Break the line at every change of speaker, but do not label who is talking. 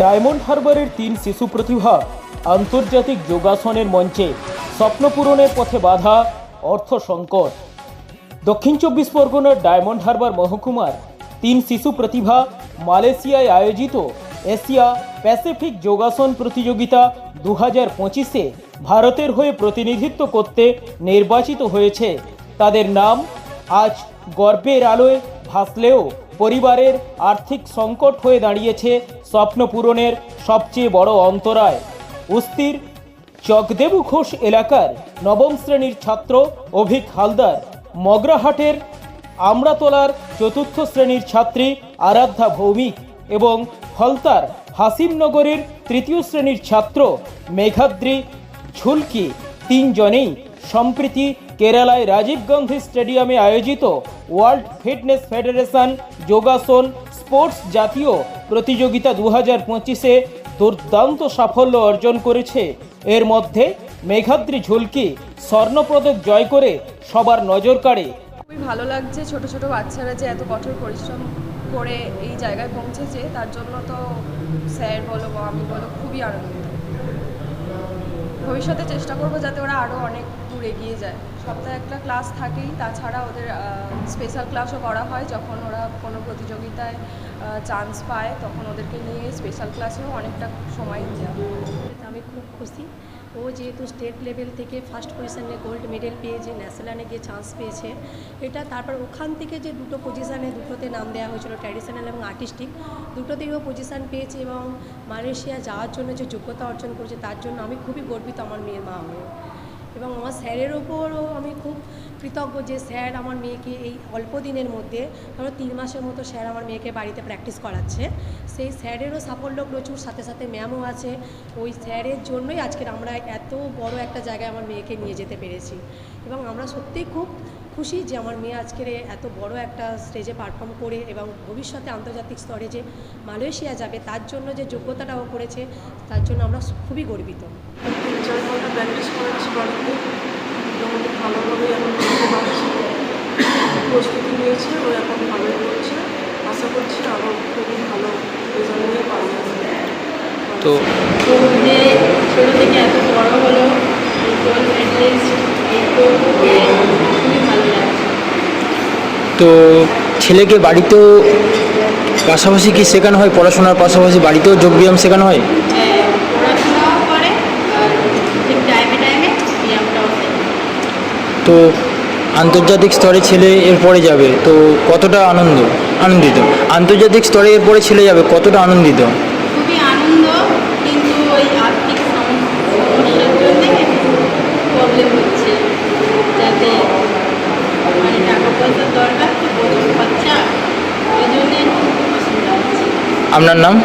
Diamond হারবারের তিন শিশু প্রতিভা আন্তর্জাতিক যোগাসনের মঞ্চে স্বপ্নপূরণের পথে বাধা, অর্থ সংকট। দক্ষিণ চব্বিশ পরগনার ডায়মন্ড হারবার মহকুমার তিন শিশু প্রতিভা মালয়েশিয়ায় আয়োজিত এশিয়া প্যাসিফিক যোগাসন প্রতিযোগিতা দু হাজার পঁচিশে ভারতের হয়ে প্রতিনিধিত্ব করতে নির্বাচিত হয়েছে। তাদের নাম আজ গর্বের আলোয় ভাসলেও পরিবারের আর্থিক সংকট হয়ে দাঁড়িয়েছে স্বপ্ন পূরণের সবচেয়ে বড় অন্তরায়। উস্তির চকদেবু ঘোষ এলাকার নবম শ্রেণির ছাত্র অভিক হালদার, মগরাহাটের আমড়াতলার চতুর্থ শ্রেণির ছাত্রী আরাধ্যা ভৌমিক এবং ফলতার হাসিমনগরের তৃতীয় শ্রেণির ছাত্র মেঘাদ্রি ঝুলকি তিনজনেই সম্প্রীতি কেরালায় রাজীব গান্ধী স্টেডিয়ামে আয়োজিত ওয়ার্ল্ড ফিটনেস ফেডারেশন যোগাসন স্পোর্টস জাতীয় প্রতিযোগিতা দু হাজার পঁচিশে দুর্দান্ত সাফল্য অর্জন করেছে। এর মধ্যে মেঘাদ্রি ঝুলকি স্বর্ণপদক জয় করে সবার নজর কাড়ে।
খুবই ভালো লাগছে ছোট ছোট বাচ্চারা যে এত কঠোর পরিশ্রম করে এই জায়গায় পৌঁছেছে, তার জন্য তো স্যার বলো বা আমি বলো খুবই আনন্দিত। ভবিষ্যতে চেষ্টা করব যাতে ওরা আরও অনেক এগিয়ে যায়। সপ্তাহে একটা ক্লাস থাকেই, তাছাড়া ওদের স্পেশাল ক্লাসও করা হয়। যখন ওরা কোনো প্রতিযোগিতায় চান্স পায়, তখন ওদেরকে নিয়ে স্পেশাল ক্লাসেও অনেকটা সময় দেওয়া
আমি খুব খুশি। ও যেহেতু স্টেট লেভেল থেকে ফার্স্ট পজিশনে গোল্ড মেডেল পেয়েছে ন্যাশনালে গিয়ে চান্স পেয়েছে, এটা তারপর ওখান থেকে যে দুটো পজিশানে দুটোতে নাম দেওয়া হয়েছিল ট্র্যাডিশনাল এবং আর্টিস্টিক দুটোতেও পজিশান পেয়েছে এবং মালয়েশিয়া যাওয়ার জন্য যে যোগ্যতা অর্জন করেছে, তার জন্য আমি খুবই গর্বিত আমার মেয়ের মা হয়ে। এবং আমার স্যারের ওপরও আমি খুব কৃতজ্ঞ যে স্যার আমার মেয়েকে এই অল্প দিনের মধ্যে, ধরো তিন মাসের মতো স্যার আমার মেয়েকে বাড়িতে প্র্যাকটিস করাচ্ছে। সেই স্যারেরও সাফল্য প্রচুর, সাথে সাথে ম্যামও আছে। ওই স্যারের জন্যই আজকের আমরা এত বড় একটা জায়গায় আমার মেয়েকে নিয়ে যেতে পেরেছি। এবং আমরা সত্যিই খুব খুশি যে আমার মেয়ে আজকের এত বড় একটা স্টেজে পারফর্ম করে এবং ভবিষ্যতে আন্তর্জাতিক স্তরে যে মালয়েশিয়া যাবে, তার জন্য যে যোগ্যতাটা ও করেছে, তার জন্য আমরা খুবই গর্বিত।
প্র্যাকটিস করেছি বাড়িতে। মোটামুটি ভালোভাবেই এখন করতে পারছি। প্রস্তুতি নিয়েছে ও এখন ভালোই করছে। আশা করছি আরও খুবই ভালো রেজাল্ট নিয়ে পারবে
তো
যে ছোটো থেকে এত বড় হলো তো
ছেলেকে বাড়িতেও পাশাপাশি কি শেখানো হয়? পড়াশোনার পাশাপাশি বাড়িতেও যোগব্যায়াম শেখানো হয়? তো আন্তর্জাতিক স্তরে ছেলে এরপরে যাবে তো কতটা আনন্দ? আনন্দিত। আন্তর্জাতিক স্তরে এরপরে ছেলে যাবে কতটা আনন্দিত?
মানে
আপনার
নাম?